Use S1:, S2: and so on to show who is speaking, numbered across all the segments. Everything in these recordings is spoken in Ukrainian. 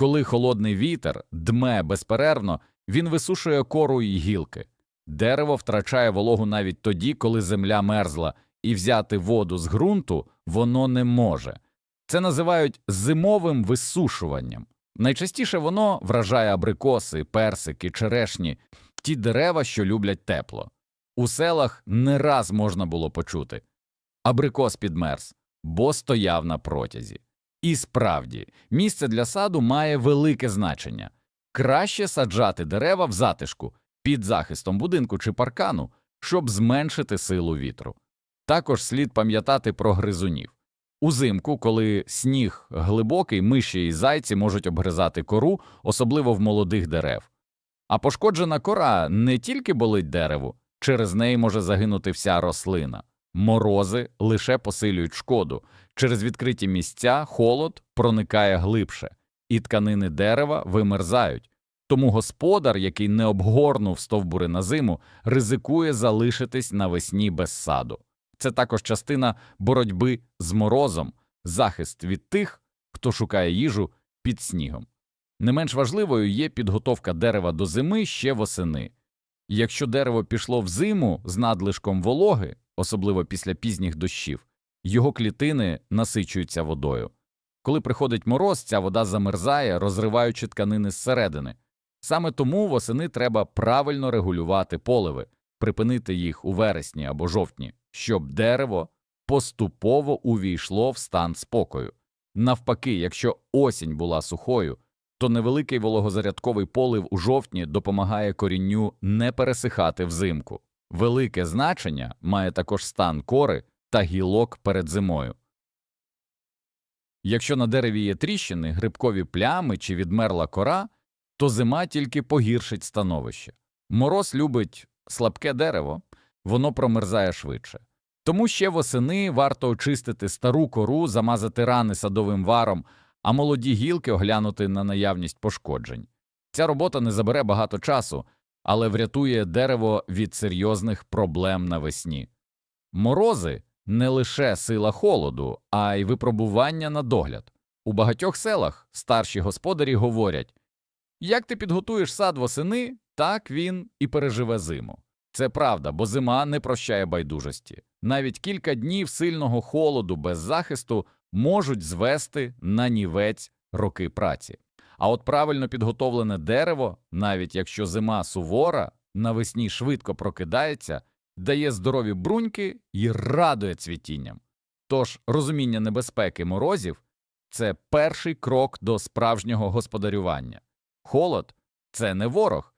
S1: Коли холодний вітер дме безперервно, він висушує кору й гілки. Дерево втрачає вологу навіть тоді, коли земля мерзла, і взяти воду з ґрунту воно не може. Це називають зимовим висушуванням. Найчастіше воно вражає абрикоси, персики, черешні, ті дерева, що люблять тепло. У селах не раз можна було почути абрикос підмерз, бо стояв на протязі. І справді, місце для саду має велике значення. Краще саджати дерева в затишку під захистом будинку чи паркану, щоб зменшити силу вітру. Також слід пам'ятати про гризунів. Узимку, коли сніг глибокий, миші і зайці можуть обгризати кору, особливо в молодих дерев. А пошкоджена кора не тільки болить дереву, через неї може загинути вся рослина. Морози лише посилюють шкоду. Через відкриті місця холод проникає глибше, і тканини дерева вимерзають. Тому господар, який не обгорнув стовбури на зиму, ризикує залишитись навесні без саду. Це також частина боротьби з морозом, захист від тих, хто шукає їжу під снігом. Не менш важливою є підготовка дерева до зими ще восени. Якщо дерево пішло в зиму з надлишком вологи, особливо після пізніх дощів, його клітини насичуються водою. Коли приходить мороз, ця вода замерзає, розриваючи тканини зсередини. Саме тому восени треба правильно регулювати поливи, припинити їх у вересні або жовтні, щоб дерево поступово увійшло в стан спокою. Навпаки, якщо осінь була сухою, то невеликий вологозарядковий полив у жовтні допомагає корінню не пересихати взимку. Велике значення має також стан кори та гілок перед зимою. Якщо на дереві є тріщини, грибкові плями чи відмерла кора, то зима тільки погіршить становище. Мороз любить слабке дерево, воно промерзає швидше. Тому ще восени варто очистити стару кору, замазати рани садовим варом, а молоді гілки оглянути на наявність пошкоджень. Ця робота не забере багато часу, але врятує дерево від серйозних проблем навесні. Морози не лише сила холоду, а й випробування на догляд. У багатьох селах старші господарі говорять як ти підготуєш сад восени, так він і переживе зиму. Це правда, бо зима не прощає байдужості. Навіть кілька днів сильного холоду без захисту можуть звести на нівець роки праці. А от правильно підготовлене дерево, навіть якщо зима сувора, навесні швидко прокидається, дає здорові бруньки і радує цвітінням. Тож розуміння небезпеки морозів це перший крок до справжнього господарювання. Холод це не ворог,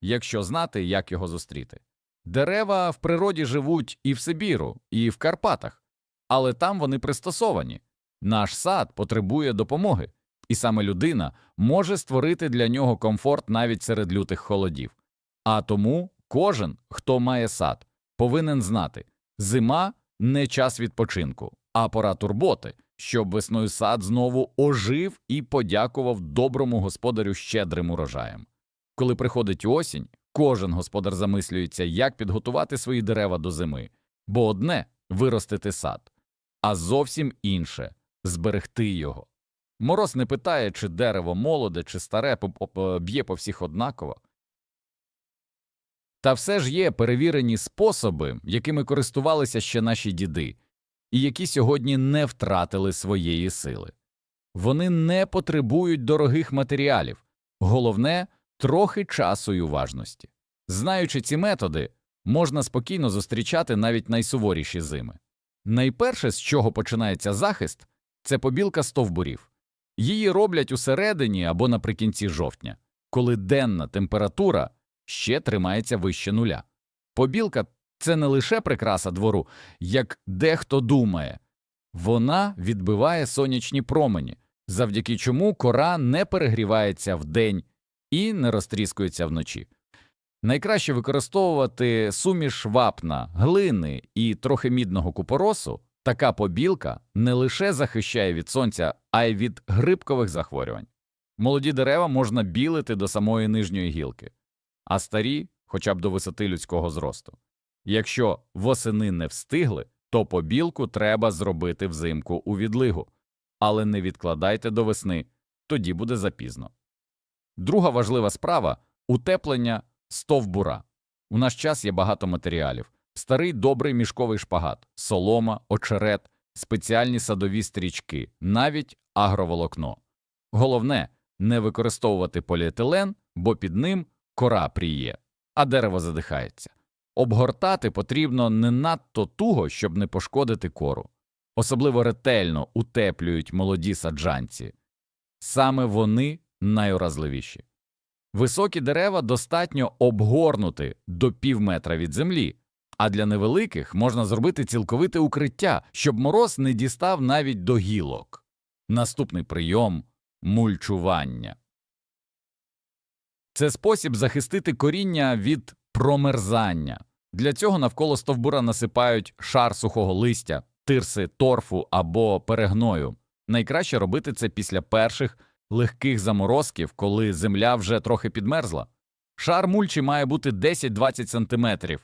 S1: якщо знати, як його зустріти. Дерева в природі живуть і в Сибіру, і в Карпатах, але там вони пристосовані. Наш сад потребує допомоги, і саме людина може створити для нього комфорт навіть серед лютих холодів. А тому кожен, хто має сад, повинен знати зима не час відпочинку, а пора турботи, щоб весною сад знову ожив і подякував доброму господарю щедрим урожаєм. Коли приходить осінь, кожен господар замислюється, як підготувати свої дерева до зими, бо одне виростити сад, а зовсім інше зберегти його. Мороз не питає, чи дерево молоде, чи старе б'є по всіх однаково. Та все ж є перевірені способи, якими користувалися ще наші діди, і які сьогодні не втратили своєї сили. Вони не потребують дорогих матеріалів, головне трохи часу й уважності. Знаючи ці методи, можна спокійно зустрічати навіть найсуворіші зими. Найперше, з чого починається захист, це побілка стовбурів. Її роблять усередині або наприкінці жовтня, коли денна температура ще тримається вище нуля. Побілка це не лише прикраса двору, як дехто думає, вона відбиває сонячні промені, завдяки чому кора не перегрівається вдень і не розтріскується вночі. Найкраще використовувати суміш вапна, глини і трохи мідного купоросу. Така побілка не лише захищає від сонця, а й від грибкових захворювань. Молоді дерева можна білити до самої нижньої гілки, а старі хоча б до висоти людського зросту. Якщо восени не встигли, то побілку треба зробити взимку у відлигу. Але не відкладайте до весни, тоді буде запізно. Друга важлива справа утеплення стовбура. У наш час є багато матеріалів: старий добрий мішковий шпагат, солома, очерет, спеціальні садові стрічки, навіть агроволокно. Головне не використовувати поліетилен, бо під ним кора пріє, а дерево задихається. Обгортати потрібно не надто туго, щоб не пошкодити кору. Особливо ретельно утеплюють молоді саджанці. Саме вони найуразливіші. Високі дерева достатньо обгорнути до пів метра від землі, а для невеликих можна зробити цілковите укриття, щоб мороз не дістав навіть до гілок. Наступний прийом мульчування. Це спосіб захистити коріння від промерзання. Для цього навколо стовбура насипають шар сухого листя, тирси, торфу або перегною. Найкраще робити це після перших легких заморозків, коли земля вже трохи підмерзла. Шар мульчі має бути 10-20 см,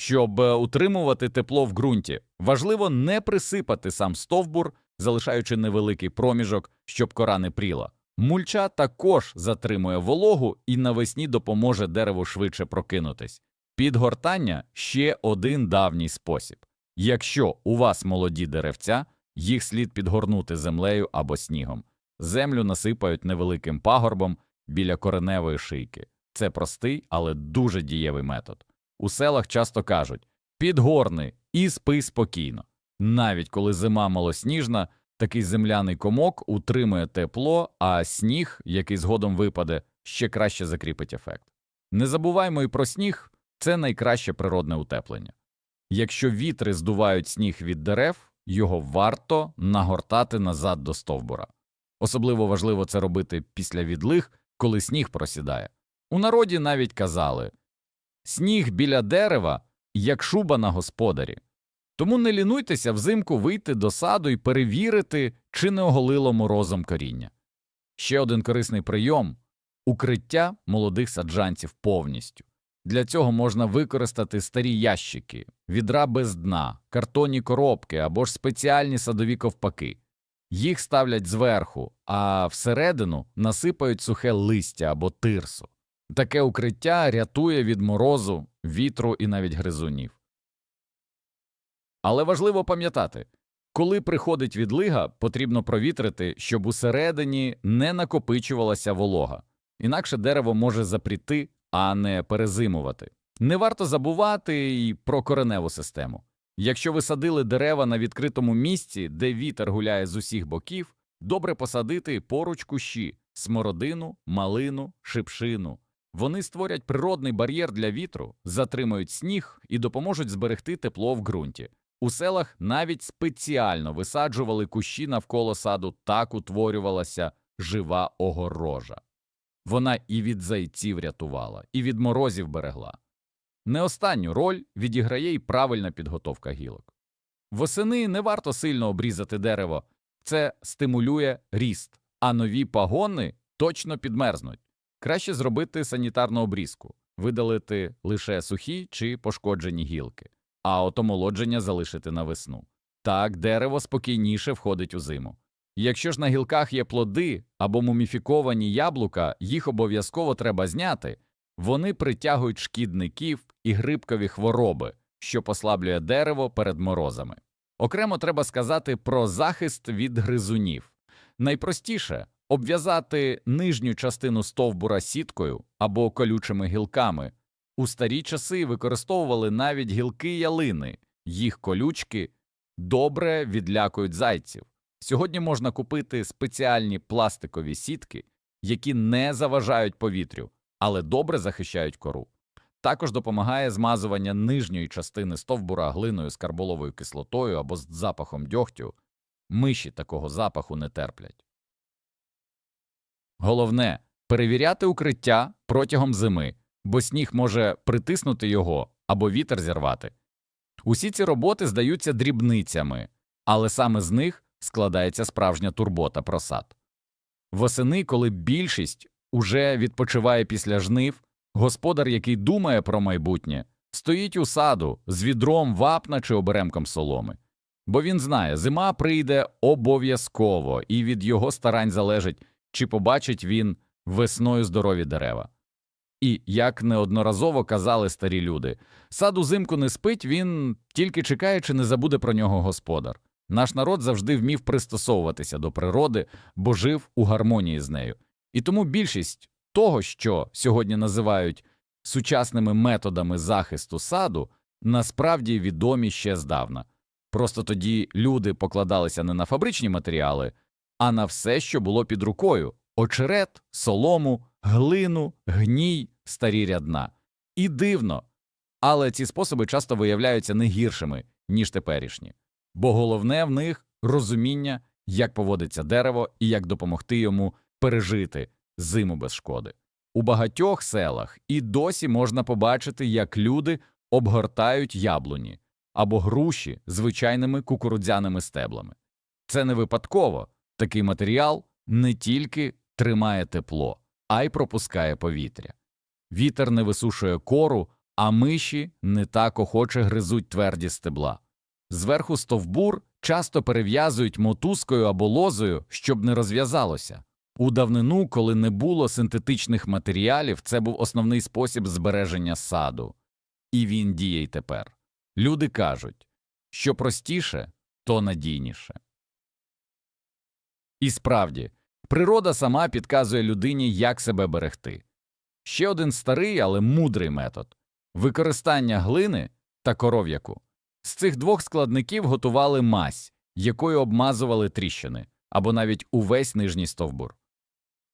S1: щоб е, утримувати тепло в ґрунті. Важливо не присипати сам стовбур, залишаючи невеликий проміжок, щоб кора не пріла. Мульча також затримує вологу і навесні допоможе дереву швидше прокинутись. Підгортання ще один давній спосіб. Якщо у вас молоді деревця, їх слід підгорнути землею або снігом. Землю насипають невеликим пагорбом біля кореневої шийки. Це простий, але дуже дієвий метод. У селах часто кажуть підгорни і спи спокійно. Навіть коли зима малосніжна, такий земляний комок утримує тепло, а сніг, який згодом випаде, ще краще закріпить ефект. Не забуваймо і про сніг це найкраще природне утеплення. Якщо вітри здувають сніг від дерев, його варто нагортати назад до стовбура. Особливо важливо це робити після відлиг, коли сніг просідає. У народі навіть казали сніг біля дерева, як шуба на господарі. Тому не лінуйтеся взимку вийти до саду і перевірити, чи не оголило морозом коріння. Ще один корисний прийом укриття молодих саджанців повністю. Для цього можна використати старі ящики, відра без дна, картонні коробки або ж спеціальні садові ковпаки. Їх ставлять зверху, а всередину насипають сухе листя або тирсу. Таке укриття рятує від морозу, вітру і навіть гризунів. Але важливо пам'ятати, коли приходить відлига, потрібно провітрити, щоб усередині не накопичувалася волога, інакше дерево може запріти, а не перезимувати. Не варто забувати і про кореневу систему. Якщо ви садили дерева на відкритому місці, де вітер гуляє з усіх боків, добре посадити поруч кущі смородину, малину, шипшину. Вони створять природний бар'єр для вітру, затримують сніг і допоможуть зберегти тепло в ґрунті. У селах навіть спеціально висаджували кущі навколо саду, так утворювалася жива огорожа. Вона і від зайців рятувала, і від морозів берегла. Не останню роль відіграє й правильна підготовка гілок. Восени не варто сильно обрізати дерево, це стимулює ріст, а нові пагони точно підмерзнуть. Краще зробити санітарну обрізку, видалити лише сухі чи пошкоджені гілки, а от омолодження залишити на весну. Так дерево спокійніше входить у зиму. Якщо ж на гілках є плоди або муміфіковані яблука, їх обов'язково треба зняти. Вони притягують шкідників і грибкові хвороби, що послаблює дерево перед морозами. Окремо треба сказати про захист від гризунів. Найпростіше обв'язати нижню частину стовбура сіткою або колючими гілками. У старі часи використовували навіть гілки ялини, їх колючки добре відлякують зайців. Сьогодні можна купити спеціальні пластикові сітки, які не заважають повітрю але добре захищають кору. Також допомагає змазування нижньої частини стовбура глиною з карболовою кислотою або з запахом дьогтю. Миші такого запаху не терплять. Головне перевіряти укриття протягом зими, бо сніг може притиснути його або вітер зірвати. Усі ці роботи здаються дрібницями, але саме з них складається справжня турбота про сад. Восени, коли більшість уже відпочиває після жнив, господар, який думає про майбутнє, стоїть у саду з відром вапна чи оберемком соломи. Бо він знає, зима прийде обов'язково, і від його старань залежить, чи побачить він весною здорові дерева. І, як неодноразово казали старі люди, сад узимку не спить, він тільки чекає, чи не забуде про нього господар. Наш народ завжди вмів пристосовуватися до природи, бо жив у гармонії з нею. І тому більшість того, що сьогодні називають сучасними методами захисту саду, насправді відомі ще здавна. Просто тоді люди покладалися не на фабричні матеріали, а на все, що було під рукою очерет, солому, глину, гній, старі рядна. І дивно, але ці способи часто виявляються не гіршими, ніж теперішні, бо головне в них розуміння, як поводиться дерево і як допомогти йому пережити зиму без шкоди. У багатьох селах і досі можна побачити, як люди обгортають яблуні або груші звичайними кукурудзяними стеблами. Це не випадково такий матеріал не тільки тримає тепло, а й пропускає повітря. Вітер не висушує кору, а миші не так охоче гризуть тверді стебла. Зверху стовбур часто перев'язують мотузкою або лозою, щоб не розв'язалося. У давнину, коли не було синтетичних матеріалів, це був основний спосіб збереження саду. І він діє й тепер. Люди кажуть, що простіше, то надійніше. І справді, природа сама підказує людині, як себе берегти. Ще один старий, але мудрий метод використання глини та коров'яку. З цих двох складників готували мазь, якою обмазували тріщини або навіть увесь нижній стовбур.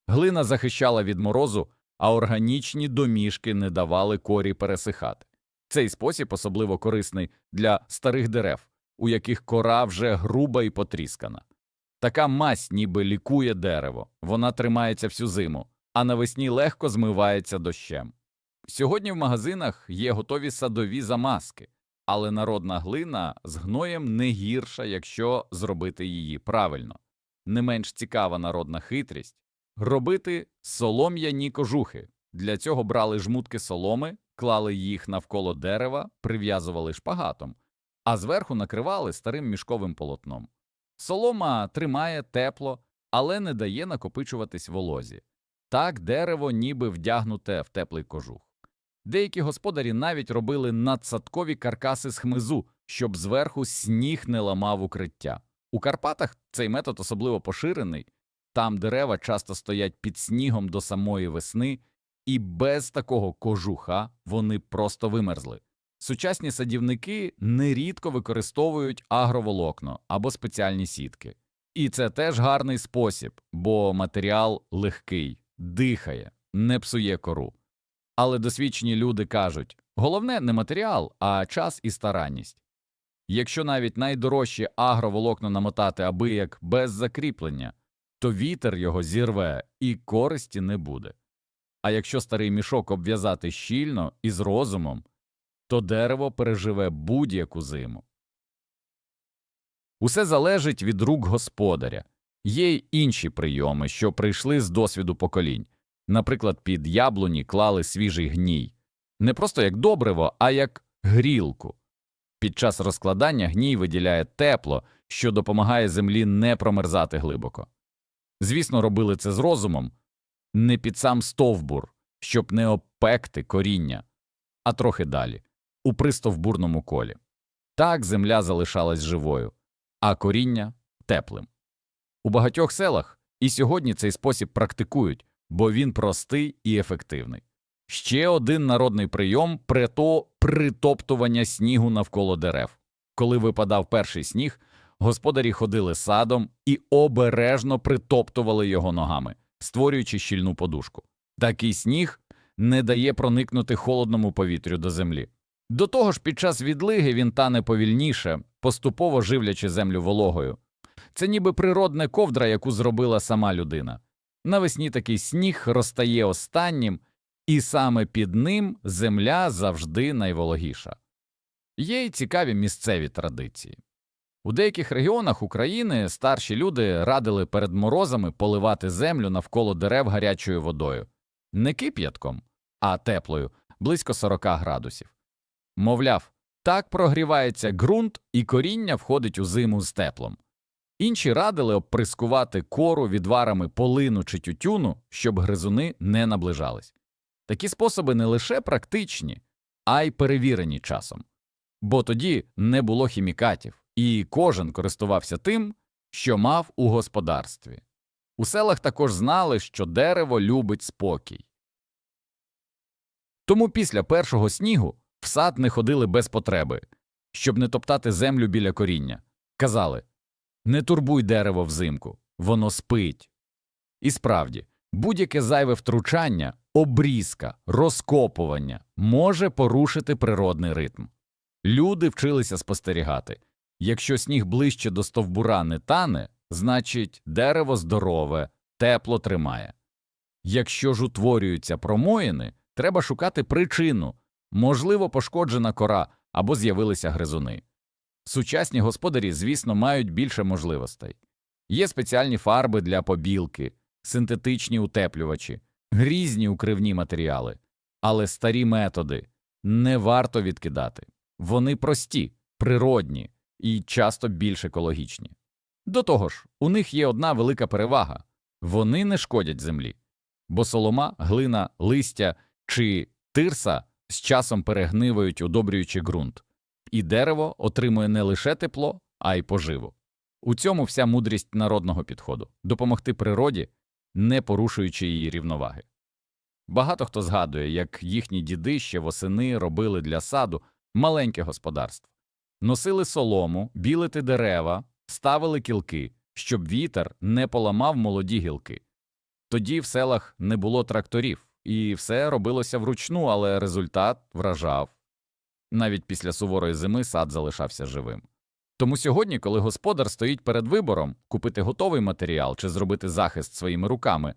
S1: Глина захищала від морозу, а органічні домішки не давали корі пересихати. Цей спосіб особливо корисний для старих дерев, у яких кора вже груба і потріскана. Така мазь ніби лікує дерево, вона тримається всю зиму, а навесні легко змивається дощем. Сьогодні в магазинах є готові садові замазки, але народна глина з гноєм не гірша, якщо зробити її правильно. Не менш цікава народна хитрість робити солом'яні кожухи. Для цього брали жмутки соломи, клали їх навколо дерева, прив'язували шпагатом, а зверху накривали старим мішковим полотном. Солома тримає тепло, але не дає накопичуватись волозі. Так дерево ніби вдягнуте в теплий кожух. Деякі господарі навіть робили надсадкові каркаси з хмизу, щоб зверху сніг не ламав укриття. У Карпатах цей метод особливо поширений, там дерева часто стоять під снігом до самої весни, і без такого кожуха вони просто вимерзли. Сучасні садівники нерідко використовують агроволокно або спеціальні сітки. І це теж гарний спосіб, бо матеріал легкий, дихає, не псує кору. Але досвідчені люди кажуть головне не матеріал, а час і старанність. Якщо навіть найдорожче агроволокно намотати аби як без закріплення, то вітер його зірве і користі не буде. А якщо старий мішок обв'язати щільно і з розумом, то дерево переживе будь-яку зиму. Усе залежить від рук господаря. Є й інші прийоми, що прийшли з досвіду поколінь. Наприклад, під яблуні клали свіжий гній, не просто як добриво, а як грілку. Під час розкладання гній виділяє тепло, що допомагає землі не промерзати глибоко. Звісно, робили це з розумом, не під сам стовбур, щоб не опекти коріння, а трохи далі, у пристовбурному колі. Так земля залишалась живою, а коріння теплим. У багатьох селах і сьогодні цей спосіб практикують, бо він простий і ефективний. Ще один народний прийом прито притоптування снігу навколо дерев. Коли випадав перший сніг, господарі ходили садом і обережно притоптували його ногами, створюючи щільну подушку. Такий сніг не дає проникнути холодному повітрю до землі. До того ж, під час відлиги він тане повільніше, поступово живлячи землю вологою. Це ніби природна ковдра, яку зробила сама людина. Навесні такий сніг розтає останнім, і саме під ним земля завжди найвологіша. Є й цікаві місцеві традиції. У деяких регіонах України старші люди радили перед морозами поливати землю навколо дерев гарячою водою, не кип'ятком, а теплою, близько 40 градусів. Мовляв, так прогрівається ґрунт і коріння входить у зиму з теплом. Інші радили обприскувати кору відварами полину чи тютюну, щоб гризуни не наближались. Такі способи не лише практичні, а й перевірені часом. Бо тоді не було хімікатів, і кожен користувався тим, що мав у господарстві. У селах також знали, що дерево любить спокій. Тому після першого снігу в сад не ходили без потреби, щоб не топтати землю біля коріння. Казали не турбуй дерево взимку, воно спить. І справді, будь-яке зайве втручання, обрізка, розкопування може порушити природний ритм. Люди вчилися спостерігати якщо сніг ближче до стовбура не тане, значить дерево здорове, тепло тримає. Якщо ж утворюються промоїни, треба шукати причину можливо, пошкоджена кора або з'явилися гризуни. Сучасні господарі, звісно, мають більше можливостей. Є спеціальні фарби для побілки, синтетичні утеплювачі, грізні укривні матеріали, але старі методи не варто відкидати. Вони прості, природні і часто більш екологічні. До того ж, у них є одна велика перевага вони не шкодять землі, бо солома, глина, листя чи тирса з часом перегнивають, удобрюючи ґрунт, і дерево отримує не лише тепло, а й поживу. У цьому вся мудрість народного підходу допомогти природі, не порушуючи її рівноваги. Багато хто згадує, як їхні діди ще восени робили для саду маленьке господарство, носили солому, білити дерева, ставили кілки, щоб вітер не поламав молоді гілки. Тоді в селах не було тракторів, і все робилося вручну, але результат вражав. Навіть після суворої зими сад залишався живим. Тому сьогодні, коли господар стоїть перед вибором купити готовий матеріал чи зробити захист своїми руками,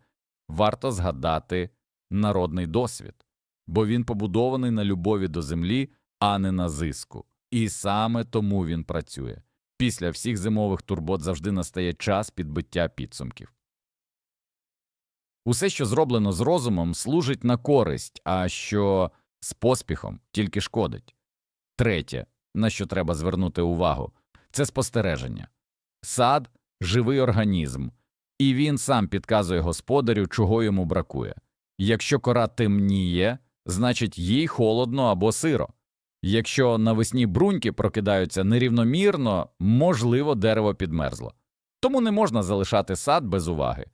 S1: варто згадати народний досвід, бо він побудований на любові до землі, а не на зиску. І саме тому він працює. Після всіх зимових турбот завжди настає час підбиття підсумків. Усе, що зроблено з розумом, служить на користь, а що з поспіхом тільки шкодить. Третє, на що треба звернути увагу, це спостереження. Сад живий організм, і він сам підказує господарю, чого йому бракує. Якщо кора темніє, значить їй холодно або сиро. Якщо навесні бруньки прокидаються нерівномірно, можливо, дерево підмерзло. Тому не можна залишати сад без уваги.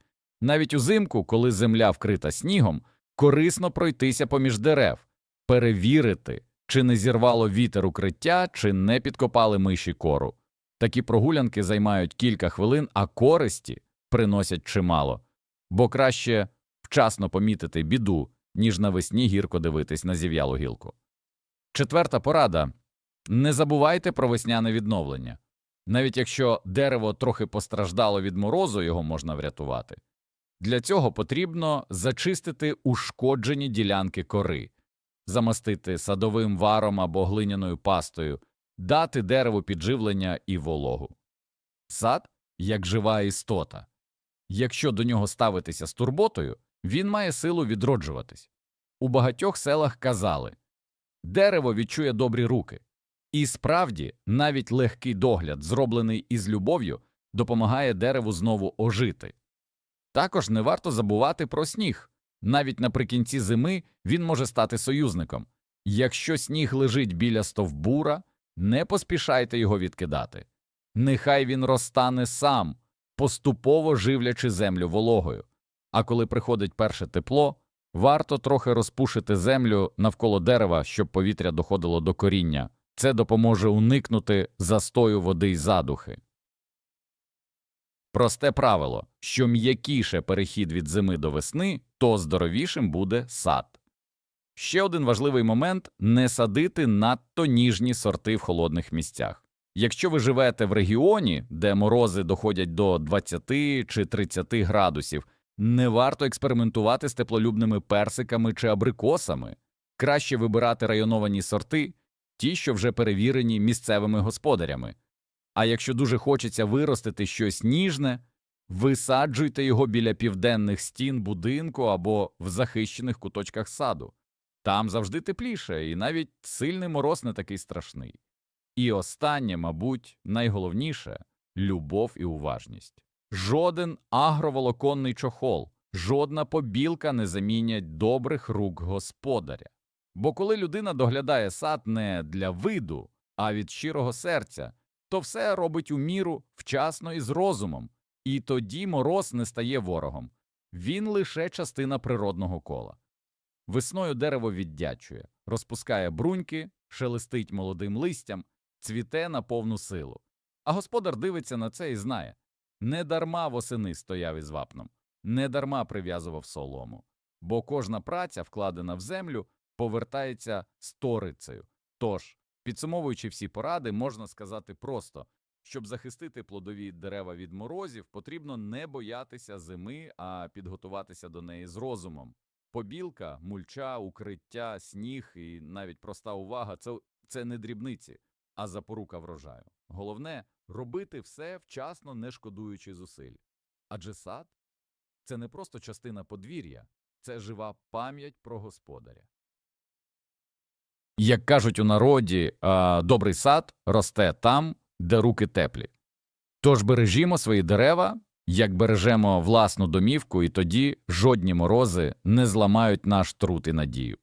S1: Навіть узимку, коли земля вкрита снігом, корисно пройтися поміж дерев, перевірити, чи не зірвало вітер укриття, чи не підкопали миші кору. Такі прогулянки займають кілька хвилин, а користі приносять чимало, бо краще вчасно помітити біду, ніж навесні гірко дивитись на зів'ялу гілку. Четверта порада не забувайте про весняне відновлення. Навіть якщо дерево трохи постраждало від морозу, його можна врятувати. Для цього потрібно зачистити ушкоджені ділянки кори, замастити садовим варом або глиняною пастою, дати дереву підживлення і вологу. Сад як жива істота. Якщо до нього ставитися з турботою, він має силу відроджуватись. У багатьох селах казали дерево відчує добрі руки. І справді, навіть легкий догляд, зроблений із любов'ю, допомагає дереву знову ожити. Також не варто забувати про сніг. Навіть наприкінці зими він може стати союзником. Якщо сніг лежить біля стовбура, не поспішайте його відкидати. Нехай він розтане сам, поступово живлячи землю вологою. А коли приходить перше тепло, варто трохи розпушити землю навколо дерева, щоб повітря доходило до коріння. Це допоможе уникнути застою води й задухи. Просте правило що м'якіше перехід від зими до весни, то здоровішим буде сад. Ще один важливий момент не садити надто ніжні сорти в холодних місцях. Якщо ви живете в регіоні, де морози доходять до 20 чи 30 градусів, не варто експериментувати з теплолюбними персиками чи абрикосами. Краще вибирати районовані сорти, ті, що вже перевірені місцевими господарями. А якщо дуже хочеться виростити щось ніжне, висаджуйте його біля південних стін будинку або в захищених куточках саду. Там завжди тепліше, і навіть сильний мороз не такий страшний. І останнє, мабуть, найголовніше любов і уважність. Жоден агроволоконний чохол, жодна побілка не замінять добрих рук господаря. Бо коли людина доглядає сад не для виду, а від щирого серця, то все робить у міру, вчасно і з розумом, і тоді мороз не стає ворогом. Він лише частина природного кола. Весною дерево віддячує, розпускає бруньки, шелестить молодим листям, цвіте на повну силу. А господар дивиться на це і знає не дарма восени стояв із вапном, не дарма прив'язував солому, бо кожна праця, вкладена в землю, повертається сторицею. Тож, підсумовуючи всі поради, можна сказати просто щоб захистити плодові дерева від морозів, потрібно не боятися зими, а підготуватися до неї з розумом. Побілка, мульча, укриття, сніг і навіть проста увага це, це не дрібниці, а запорука врожаю. Головне робити все вчасно, не шкодуючи зусиль. Адже сад це не просто частина подвір'я, це жива пам'ять про господаря. Як кажуть у народі, добрий сад росте там, де руки теплі. Тож бережімо свої дерева, як бережемо власну домівку, і тоді жодні морози не зламають наш труд і надію.